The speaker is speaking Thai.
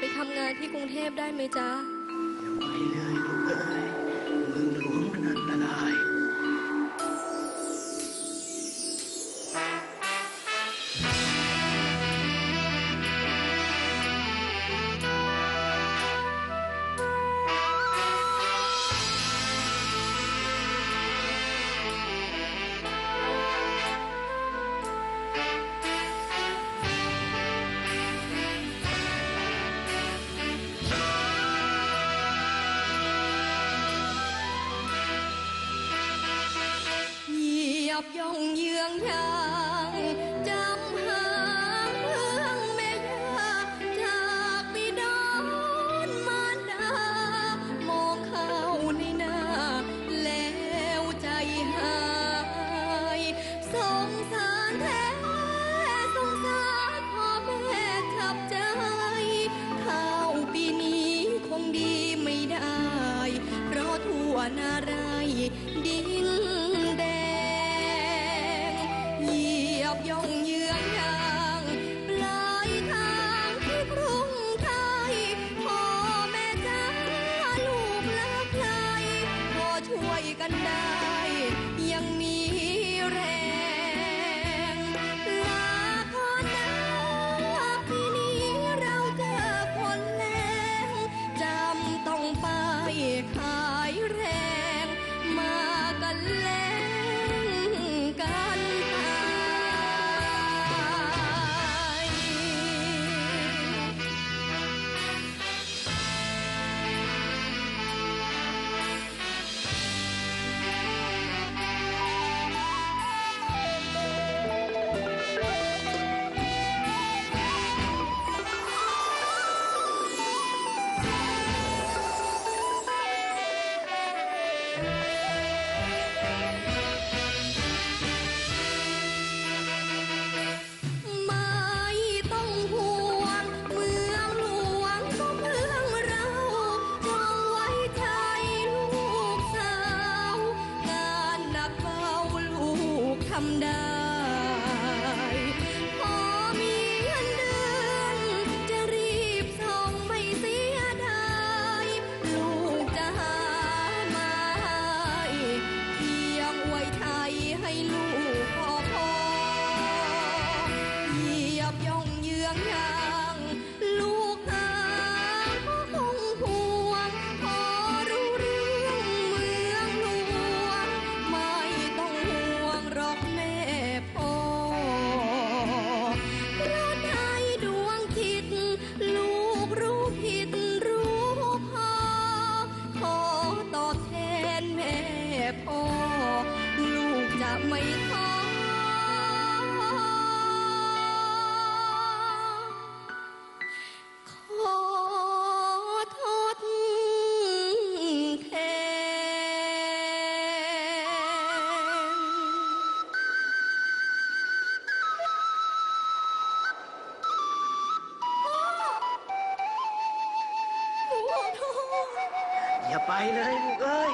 ไปทำงานที่กรุงเทพได้ไหมจ๊ะ ไปเลย บย่องเยืองยางจำหางเอื้องแม่ยาจากบิดอนมารดามองเข้าในหน้า แล้วใจหายสงสารแท้สงสารพ่อแม่ขับใจข้าวปีนี้คงดีไม่ได้ เพราะทั่วนารา come. อย่าไปเลยลูกเอ้ย